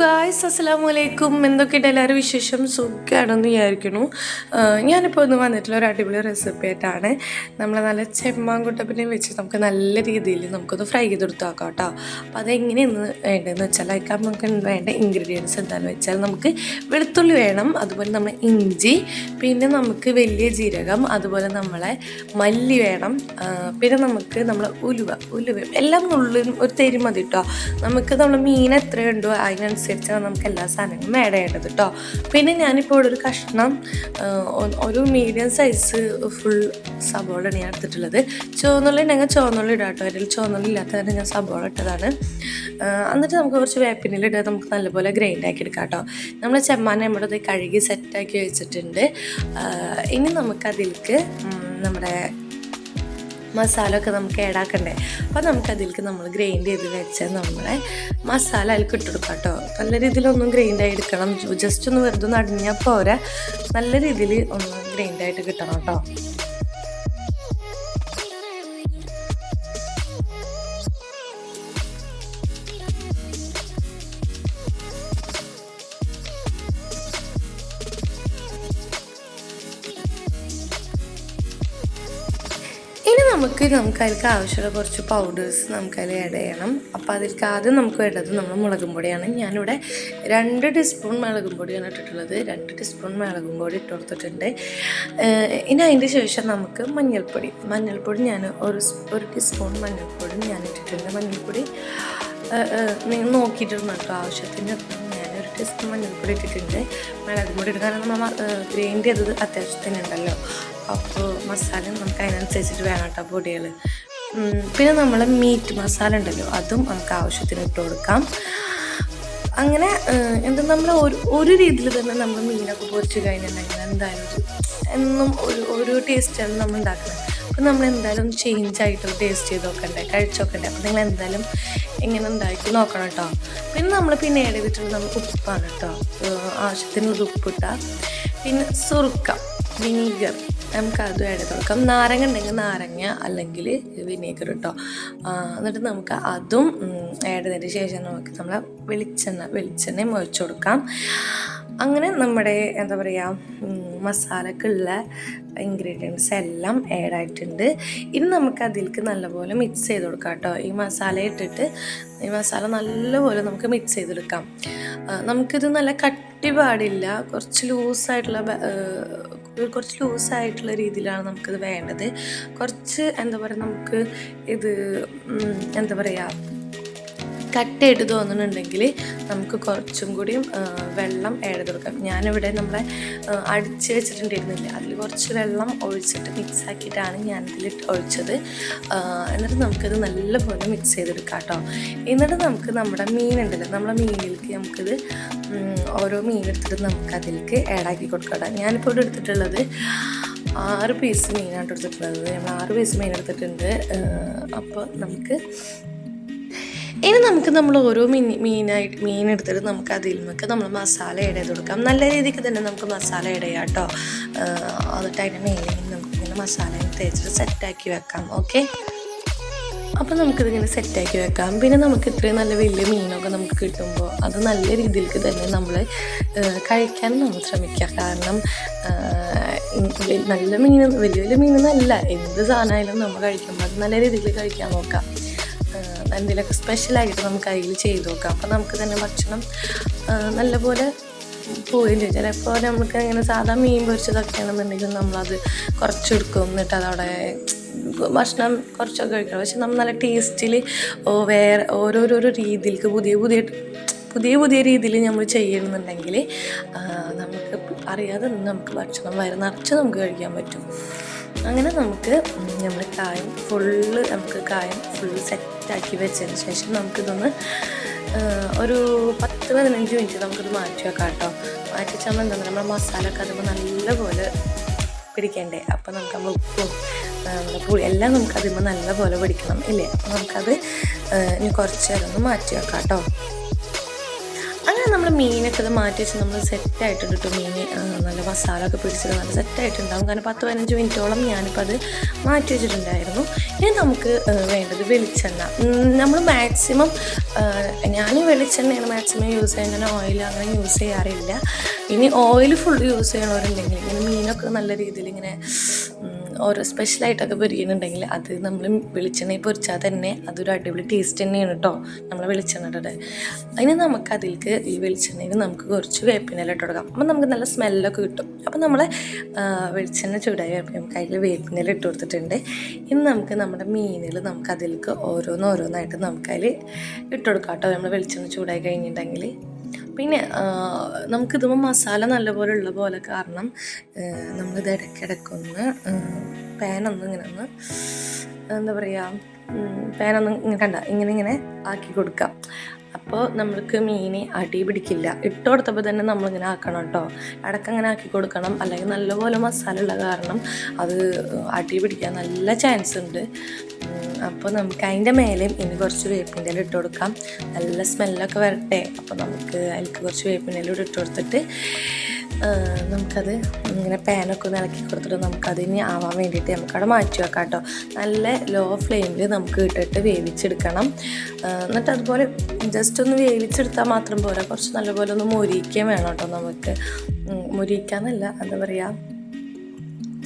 Guys അസ്സലാമു അലൈക്കും എന്തൊക്കെയുണ്ട് എല്ലാവരും വിശേഷം? സുഖമാണെന്ന് വിചാരിക്കുന്നു. ഞാനിപ്പോൾ ഒന്ന് വന്നിട്ടുള്ള ഒരു അടിപൊളി റെസിപ്പി ആയിട്ടാണ്. നമ്മൾ നല്ല ചെമ്മാങ്കുട്ടപ്പിനെ വെച്ച് നമുക്ക് നല്ല രീതിയിൽ നമുക്കൊന്ന് ഫ്രൈ ചെയ്തെടുത്ത് നോക്കാം കേട്ടോ. അപ്പോൾ അതെങ്ങനെയെന്ന് വേണ്ടതെന്ന് വെച്ചാൽ അതിൽ നമുക്ക് വേണ്ട ഇൻഗ്രീഡിയൻസ് എന്താണെന്ന് വെച്ചാൽ നമുക്ക് വെളുത്തുള്ളി വേണം അതുപോലെ നമ്മൾ ഇഞ്ചി പിന്നെ നമുക്ക് വലിയ ജീരകം അതുപോലെ നമ്മളെ മല്ലി വേണം പിന്നെ നമുക്ക് നമ്മളെ ഉലുവ ഉലുവ എല്ലാം ഉള്ളിലും ഒരു തരി മതി കേട്ടോ. നമുക്ക് നമ്മൾ മീൻ എത്രയുണ്ടോ അതിനനുസരിച്ചാണ് നമുക്ക് എല്ലാ സാധനങ്ങളും ആഡ് ചെയ്യേണ്ടത് കേട്ടോ പിന്നെ ഞാനിപ്പോൾ ഒരു കഷ്ണം ഒരു മീഡിയം സൈസ് ഫുൾ സബോളയാണ് ഞാൻ എടുത്തിട്ടുള്ളത്. ചുവന്നുള്ളി ഉണ്ടെങ്കിൽ ചുവന്നുള്ളി ഇടാം കേട്ടോ അതിൽ ചുവന്നുള്ളി ഇല്ലാത്ത കാരണം ഞാൻ സബോള ഇട്ടതാണ്. എന്നിട്ട് നമുക്ക് കുറച്ച് വേപ്പിനിൽ ഇട്ട് നമുക്ക് നല്ലപോലെ ഗ്രൈൻഡ് ആക്കി എടുക്കാം കേട്ടോ നമ്മൾ ചെമ്മാന നമ്മുടെ അത് കഴുകി സെറ്റാക്കി വെച്ചിട്ടുണ്ട്. ഇനി നമുക്കതിലേക്ക് നമ്മുടെ മസാല നമുക്ക് ഏടാക്കണ്ടേ? അപ്പോൾ നമുക്ക് അതിലേക്ക് നമ്മൾ ഗ്രൈൻഡ് ചെയ്ത് വെച്ച നമ്മളെ മസാല അതിൽ കിട്ടെടുക്കാം കേട്ടോ നല്ല രീതിയിലൊന്നും ഗ്രൈൻഡ് ആയി എടുക്കണം. ജസ്റ്റ് ഒന്ന് വെറുതെ ഒന്ന് അടിഞ്ഞാൽ പോരാ. നല്ല രീതിയിൽ ഒന്ന് ഗ്രൈൻഡ് ആയിട്ട് കിട്ടണം കേട്ടോ നമുക്ക് നമുക്ക് അതിലേക്ക് ആവശ്യമുള്ള കുറച്ച് പൗഡേഴ്സ് നമുക്ക് അതിൽ ആഡ് ചെയ്യണം. അപ്പോൾ അതിലേക്ക് ആദ്യം നമുക്ക് വേണ്ടത് നമ്മൾ മുളകും പൊടിയാണ്. ഞാനിവിടെ രണ്ട് ടീസ്പൂൺ മുളകും പൊടിയാണ് ഇട്ടിട്ടുള്ളത്. രണ്ട് ടീസ്പൂൺ മുളകും പൊടി ഇട്ട് കൊടുത്തിട്ടുണ്ട്. ഇനി അതിന്റെ ശേഷം നമുക്ക് മഞ്ഞൾപ്പൊടി. മഞ്ഞൾപ്പൊടി ഞാൻ ഒരു ഒരു ടീസ്പൂൺ മഞ്ഞൾപ്പൊടി ഞാൻ ഇട്ടിട്ടുണ്ട് മഞ്ഞൾപ്പൊടി നിങ്ങൾ നോക്കിയിട്ടുണ്ട് കേട്ടോ ആവശ്യത്തിന് ഞാനൊരു ടീസ്പൂൺ മഞ്ഞൾപ്പൊടി ഇട്ടിട്ടുണ്ട്. മുളകും പൊടി ഇട്ട് കാരണം നമ്മൾ ഗ്രൈൻഡ് ചെയ്തത് അത്യാവശ്യത്തിന് ഉണ്ടല്ലോ അപ്പോൾ മസാല നമുക്ക് അതിനനുസരിച്ചിട്ട് വേണം കേട്ടോ പൊടികൾ പിന്നെ നമ്മൾ മീറ്റ് മസാല ഉണ്ടല്ലോ അതും നമുക്ക് ആവശ്യത്തിന് ഇട്ട് കൊടുക്കാം. അങ്ങനെ എന്താ നമ്മൾ ഒരു ഒരു രീതിയിൽ തന്നെ നമ്മൾ മീനൊക്കെ പൊരിച്ചു കഴിഞ്ഞിട്ടുണ്ടെങ്കിൽ എന്തായാലും എന്നും ഒരു ഒരു ടേസ്റ്റാണ് നമ്മൾ ഉണ്ടാക്കുന്നത്. അപ്പം നമ്മൾ എന്തായാലും ചേഞ്ച് ആയിട്ട് ടേസ്റ്റ് ചെയ്ത് നോക്കണ്ടേ കഴിച്ചു നോക്കണ്ടേ. അപ്പം നിങ്ങൾ എന്തായാലും ഇങ്ങനെ ഉണ്ടാക്കി നോക്കണം കേട്ടോ. പിന്നെ നമ്മൾ പിന്നെ ഏടെ വിട്ടുള്ള നമുക്ക് ഉപ്പാണ് കേട്ടോ. ആവശ്യത്തിന് ഉപ്പിട്ട പിന്നെ സുറുക്ക വിനീഗർ. നമുക്ക് അത് വേണേൽ കൊടുക്കാം. നാരങ്ങ ഉണ്ടെങ്കിൽ നാരങ്ങ അല്ലെങ്കിൽ വിനീഗർ കേട്ടോ എന്നിട്ട് നമുക്ക് അതും ആഡ് ശേഷം നമുക്ക് നമ്മളെ വെളിച്ചെണ്ണ വെളിച്ചെണ്ണയും ഒഴിച്ചു കൊടുക്കാം. അങ്ങനെ നമ്മുടെ എന്താ പറയുക മസാലക്കുള്ള ഇൻഗ്രീഡിയൻസ് എല്ലാം ആഡ് ആയിട്ടുണ്ട്. ഇനി നമുക്ക് അതിലേക്ക് നല്ലപോലെ മിക്സ് ചെയ്ത് കൊടുക്കാം കേട്ടോ. ഈ മസാല ഇട്ടിട്ട് ഈ മസാല നല്ലപോലെ നമുക്ക് മിക്സ് ചെയ്തെടുക്കാം നമുക്കിത് നല്ല കട്ടി പാടില്ല. കുറച്ച് ലൂസായിട്ടുള്ള കുറച്ച് ലൂസായിട്ടുള്ള രീതിയിലാണ് നമുക്കിത് വേണ്ടത്. കുറച്ച് എന്താ പറയുക നമുക്ക് ഇത് എന്താ പറയുക കട്ടായിട്ട് തോന്നുന്നുണ്ടെങ്കിൽ നമുക്ക് കുറച്ചും കൂടിയും വെള്ളം ആഡ് കൊടുക്കാം. ഞാനിവിടെ നമ്മളെ അടിച്ച് വെച്ചിട്ടുണ്ടായിരുന്നില്ല. അതിൽ കുറച്ച് വെള്ളം ഒഴിച്ചിട്ട് മിക്സ് ആക്കിയിട്ടാണ് ഞാൻ ഇതിൽ ഒഴിച്ചത്. എന്നിട്ട് നമുക്കത് നല്ലപോലെ മിക്സ് ചെയ്തെടുക്കാം കേട്ടോ. എന്നിട്ട് നമുക്ക് നമ്മുടെ മീനുണ്ടല്ലോ നമ്മുടെ മീനിലേക്ക് നമുക്കിത് ഓരോ മീനെടുത്തിട്ട് നമുക്ക് അതിലേക്ക് ആഡാക്കി കൊടുക്കാം ഞാനിപ്പോൾ ഇവിടെ എടുത്തിട്ടുള്ളത് ആറ് പീസ് മീനാണ് എടുത്തിട്ടുള്ളത്. നമ്മൾ ആറ് പീസ് മീൻ എടുത്തിട്ടുണ്ട്. അപ്പോൾ നമുക്ക് ഇനി നമുക്ക് നമ്മൾ ഓരോ മീൻ മീനായിട്ട് മീൻ എടുത്തിട്ട് നമുക്ക് അതിൽ നമുക്ക് നമ്മൾ മസാല ഇട ചെയ്ത് കൊടുക്കാം. നല്ല രീതിക്ക് തന്നെ നമുക്ക് മസാല ഇട ചെയ്യാം കേട്ടോ എന്നിട്ട് അതിന്റെ മേലെ നമുക്ക് ഇങ്ങനെ മസാല തേച്ചിട്ട് സെറ്റാക്കി വെക്കാം. ഓക്കെ അപ്പോൾ നമുക്കിതിങ്ങനെ സെറ്റാക്കി വെക്കാം. പിന്നെ നമുക്ക് ഇത്രയും നല്ല വലിയ മീനൊക്കെ നമുക്ക് കിട്ടുമ്പോൾ അത് നല്ല രീതിയിലേക്ക് തന്നെ നമ്മൾ കഴിക്കാൻ നമ്മൾ ശ്രമിക്കുക. കാരണം നല്ല മീൻ വലിയ വലിയ മീനൊന്നല്ല. എന്ത് സാധനമായാലും നമ്മൾ കഴിക്കുമ്പോൾ അത് നല്ല രീതിയിൽ കഴിക്കാൻ നോക്കാം. എന്തെങ്കിലുമൊക്കെ സ്പെഷ്യലായിട്ട് നമുക്ക് അതിൽ ചെയ്ത് നോക്കാം. അപ്പോൾ നമുക്ക് തന്നെ ഭക്ഷണം നല്ലപോലെ പോവുകയും ചിലപ്പോൾ നമുക്ക് അങ്ങനെ സാധാ മീൻ പൊരിച്ചതൊക്കെ ആണെന്നുണ്ടെങ്കിൽ നമ്മളത് കുറച്ചെടുക്കും. എന്നിട്ട് അതവിടെ ഭക്ഷണം കുറച്ചൊക്കെ കഴിക്കണം. പക്ഷെ നമ്മൾ നല്ല ടേസ്റ്റിൽ വേറെ ഓരോരോരോ രീതിയിലേക്ക് പുതിയ പുതിയ പുതിയ പുതിയ രീതിയിൽ നമ്മൾ ചെയ്യണമെന്നുണ്ടെങ്കിൽ നമുക്ക് അറിയാതെ നമുക്ക് ഭക്ഷണം വയറ് നിറച്ച് നമുക്ക് കഴിക്കാൻ പറ്റും. അങ്ങനെ നമുക്ക് നമ്മൾ കായം ഫുള്ള് നമുക്ക് കായം ഫുള്ള് സെറ്റാക്കി വെച്ചതിന് ശേഷം നമുക്കിതൊന്ന് ഒരു പത്ത് പതിനഞ്ച് മിനിറ്റ് നമുക്കിത് മാറ്റി വെക്കാം കേട്ടോ. മാറ്റി വെച്ചാൽ എന്താ നമ്മുടെ മസാല ഒക്കെ അതുമ്പോൾ നല്ലപോലെ പിടിക്കണ്ടേ? അപ്പം നമുക്ക് നമ്മൾ ഉപ്പും നമ്മുടെ പുളി എല്ലാം നമുക്ക് അതിമ്പോൾ നല്ലപോലെ പിടിക്കണം ഇല്ലേ? നമുക്കത് ഇനി കുറച്ച് നേരം ഒന്ന് മാറ്റി വെക്കാം കേട്ടോ. നമ്മൾ മീനൊക്കെ ഇത് മാറ്റി വെച്ച് നമ്മൾ സെറ്റായിട്ട് ഇട്ടു മീൻ നല്ല മസാല ഒക്കെ പിടിച്ചിട്ട് നല്ല സെറ്റായിട്ടുണ്ടാവും. കാരണം പത്ത് പതിനഞ്ച് മിനിറ്റോളം ഞാനിപ്പോൾ അത് മാറ്റി വെച്ചിട്ടുണ്ടായിരുന്നു ഇനി നമുക്ക് വേണ്ടത് വെളിച്ചെണ്ണ. നമ്മൾ മാക്സിമം ഞാൻ വെളിച്ചെണ്ണയാണ് മാക്സിമം യൂസ് ചെയ്യുന്നത്. ഞാൻ ഓയിൽ അങ്ങനെ യൂസ് ചെയ്യാറില്ല. ഇനി ഓയിൽ ഫുൾ യൂസ് ചെയ്യണവരുണ്ടെങ്കിൽ ഇങ്ങനെ മീനൊക്കെ നല്ല രീതിയിൽ ഇങ്ങനെ ഓരോ സ്പെഷ്യലായിട്ടൊക്കെ പൊരിക്കുന്നുണ്ടെങ്കിൽ അത് നമ്മൾ വെളിച്ചെണ്ണയിൽ പൊരിച്ചാൽ തന്നെ അതൊരു അടിപൊളി ടേസ്റ്റ് തന്നെയാണ് കേട്ടോ നമ്മൾ വെളിച്ചെണ്ണയുടെ. അതിന് നമുക്ക് അതിലേക്ക് ഈ വെളിച്ചെണ്ണയിൽ നമുക്ക് കുറച്ച് വേപ്പിനെല്ലാം ഇട്ട് കൊടുക്കാം. അപ്പം നമുക്ക് നല്ല സ്മെല്ലൊക്കെ കിട്ടും. അപ്പം നമ്മൾ വെളിച്ചെണ്ണ ചൂടായി വേപ്പിന് നമുക്ക് അതിൽ വേപ്പിനെല്ലാം ഇട്ട് കൊടുത്തിട്ടുണ്ട്. ഇനി നമുക്ക് നമ്മുടെ മീനിൽ നമുക്ക് അതിലേക്ക് ഓരോന്നോരോന്നായിട്ട് നമുക്കതിൽ ഇട്ട് കൊടുക്കാം കേട്ടോ നമ്മൾ വെളിച്ചെണ്ണ ചൂടായി കഴിഞ്ഞിട്ടുണ്ടെങ്കിൽ പിന്നെ നമുക്കിതുമ്പോൾ മസാല നല്ലപോലെ ഉള്ള പോലെ കാരണം നമ്മളിത് ഇടയ്ക്കിടയ്ക്കൊന്ന് പാനൊന്ന് ഇങ്ങനെ ഒന്ന് എന്താ പറയുക പാനൊന്ന് ഇങ്ങനെ കണ്ട ഇങ്ങനെ ഇങ്ങനെ ആക്കി കൊടുക്കാം. അപ്പോൾ നമ്മൾക്ക് മീൻ അടി പിടിക്കില്ല. ഇട്ട് കൊടുത്തപ്പോൾ തന്നെ നമ്മളിങ്ങനെ ആക്കണം കേട്ടോ. ഇടയ്ക്ക് അങ്ങനെ ആക്കി കൊടുക്കണം. അല്ലെങ്കിൽ നല്ലപോലെ മസാല ഉള്ള കാരണം അത് അടി പിടിക്കാൻ നല്ല ചാൻസ് ഉണ്ട്. അപ്പോൾ നമുക്ക് അതിന്റെ മേലെയും ഇനി കുറച്ച് വേപ്പിന്റെ ഇല ഇട്ട് കൊടുക്കാം. നല്ല സ്മെല്ലൊക്കെ വരട്ടെ. അപ്പോൾ നമുക്ക് അതിലേക്ക് കുറച്ച് വേപ്പിന്റെ ഇല ഇട്ട് കൊടുത്തിട്ട് നമുക്കത് ഇങ്ങനെ പാനൊക്കെ ഒന്ന് ഇളക്കി കൊടുത്തിട്ട് നമുക്കത് ഇനി ആവാൻ വേണ്ടിയിട്ട് നമുക്കവിടെ മാറ്റി വെക്കാം കേട്ടോ നല്ല ലോ ഫ്ലെയിമിൽ നമുക്ക് ഇട്ടിട്ട് വേവിച്ചെടുക്കണം. എന്നിട്ട് അതുപോലെ ജസ്റ്റ് ഒന്ന് വേവിച്ചെടുത്താൽ മാത്രം പോരാ. കുറച്ച് നല്ലപോലെ ഒന്ന് മുരിക്കുകയും വേണം കേട്ടോ നമുക്ക്. മൊരിക്കാന്നല്ല എന്താ പറയുക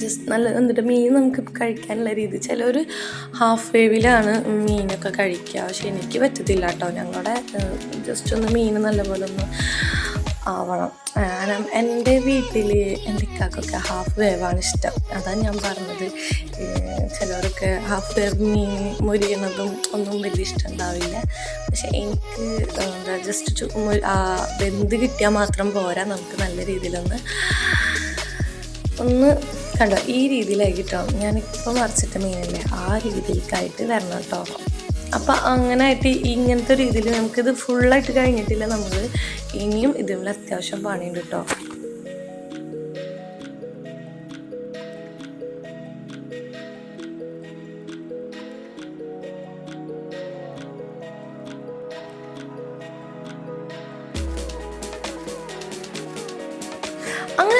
ജസ്റ്റ് നല്ല എന്നിട്ട് മീൻ നമുക്ക് കഴിക്കാനുള്ള രീതി. ചിലർ ഹാഫ് വേവിലാണ് മീനൊക്കെ കഴിക്കുക. പക്ഷെ എനിക്ക് പറ്റത്തില്ല കേട്ടോ. ഞങ്ങളുടെ ജസ്റ്റ് ഒന്ന് മീൻ നല്ലപോലെ ഒന്ന് ആവണം. എന്റെ വീട്ടിൽ എന്റെ ഇക്കാക്കൊക്കെ ഹാഫ് വേവാണ് ഇഷ്ടം. അതാണ് ഞാൻ പറഞ്ഞത്. ചിലവർക്ക് ഹാഫ് വേവ് മീൻ മുരിയണതും ഒന്നും വലിയ ഇഷ്ടം ഉണ്ടാവില്ല. പക്ഷെ എനിക്ക് എന്താ ജസ്റ്റ് വെന്ത് കിട്ടിയാൽ മാത്രം പോരാ. നമുക്ക് നല്ല രീതിയിലൊന്ന് ഒന്ന് കണ്ടോ ഈ രീതിയിലായിട്ടോ ഞാനിപ്പോൾ മറിച്ചിട്ട മീനല്ലേ ആ രീതിയിലേക്കായിട്ട് വരണം കേട്ടോ. അപ്പം അങ്ങനെ ആയിട്ട് ഇങ്ങനത്തെ രീതിയിൽ നമുക്കിത് ഫുള്ളായിട്ട് കഴിഞ്ഞിട്ടില്ല നമ്മൾ ഇനിയും ഇതിനുള്ള അത്യാവശ്യം പണിയുണ്ട് കേട്ടോ.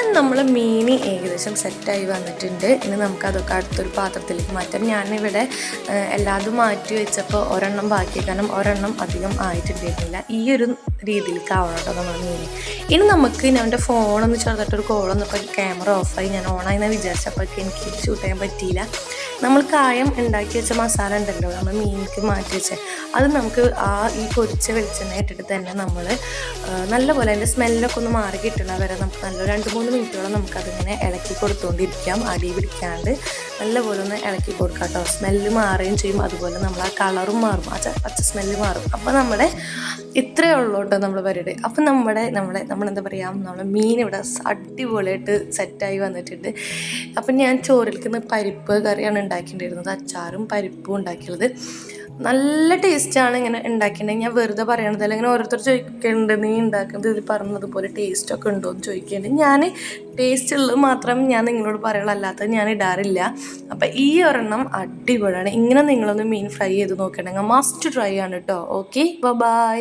അങ്ങനെ നമ്മൾ മീൻ ഏകദേശം സെറ്റായി വന്നിട്ടുണ്ട്. ഇനി നമുക്ക് അതൊക്കെ അടുത്തൊരു പാത്രത്തിലേക്ക് മാറ്റാം. ഞാനിവിടെ എല്ലാതും മാറ്റി വെച്ചപ്പോൾ ഒരെണ്ണം ബാക്കി കാരണം ഒരെണ്ണം അധികം ആയിട്ടുണ്ടായിരുന്നില്ല. ഈ ഒരു രീതിയിലേക്ക് ആവണം കേട്ടോ നമ്മൾ മീൻ ഇനി നമുക്ക് ഞാൻ ഫോണൊന്ന് ചേർത്തിട്ടൊരു കോളൊന്നും ഇപ്പോൾ ക്യാമറ ഓഫായി ഞാൻ ഓണായി എന്ന് വിചാരിച്ചപ്പോഴേക്ക് എനിക്ക് ഷൂട്ട് ചെയ്യാൻ പറ്റിയില്ല. നമ്മൾ കായം ഉണ്ടാക്കി വെച്ച മസാല ഉണ്ടല്ലോ നമ്മൾ മീനിക്ക് മാറ്റി വെച്ച. അത് നമുക്ക് ആ ഈ പൊരിച്ച വെളിച്ചെണ്ണ ഇട്ടിട്ട് തന്നെ നമ്മൾ നല്ലപോലെ അതിന്റെ സ്മെല്ലൊക്കെ ഒന്ന് മാറി കിട്ടണ വരെ നമുക്ക് നല്ല രണ്ട് മൂന്ന് മിനിറ്റോളം നമുക്കതിങ്ങനെ ഇളക്കി കൊടുത്തുകൊണ്ടിരിക്കാം അടി പിടിക്കാണ്ട്. നല്ലപോലെ ഒന്ന് ഇളക്കി കൊടുക്കാം കേട്ടോ സ്മെല്ല് മാറുകയും ചെയ്യും. അതുപോലെ നമ്മൾ ആ കളറും മാറും. ആ പച്ച സ്മെല്ല് മാറും. അപ്പോൾ നമ്മുടെ ഇത്രയേ ഉള്ളൂ കേട്ടോ നമ്മൾ പരിപാടി. അപ്പം നമ്മുടെ നമ്മുടെ നമ്മളെന്താ പറയുക നമ്മളെ മീൻ ഇവിടെ അടിപൊളിയായിട്ട് സെറ്റായി വന്നിട്ടുണ്ട്. അപ്പം ഞാൻ ചോറിൽക്കുന്ന പരിപ്പ് കറിയാണ് ഉണ്ടാക്കിയിട്ടുണ്ടായിരുന്നത് അച്ചാറും പരിപ്പും ഉണ്ടാക്കിയത് നല്ല ടേസ്റ്റാണ് ഇങ്ങനെ ഉണ്ടാക്കിയിട്ടുണ്ടെങ്കിൽ ഞാൻ വെറുതെ പറയണത് അല്ലെങ്കിൽ ഓരോരുത്തർ ചോദിക്കുന്നുണ്ട് നീ ഉണ്ടാക്കുന്നത് ഇതിൽ പറഞ്ഞതുപോലെ ടേസ്റ്റ് ഒക്കെ ഉണ്ടോ? എന്ന് ചോദിക്കുന്നുണ്ട് ഞാൻ ടേസ്റ്റ് ഉള്ളത് മാത്രം ഞാൻ നിങ്ങളോട് പറയുള്ളൂ അല്ലാത്തത് ഞാൻ ഇടാറില്ല. അപ്പോൾ ഈ ഒരെണ്ണം അടിപൊളിയാണ്. ഇങ്ങനെ നിങ്ങളൊന്ന് മീൻ ഫ്രൈ ചെയ്ത് നോക്കണമെങ്കിൽ മസ്റ്റ് ട്രൈ ആണ് കേട്ടോ ഓക്കെ ബൈ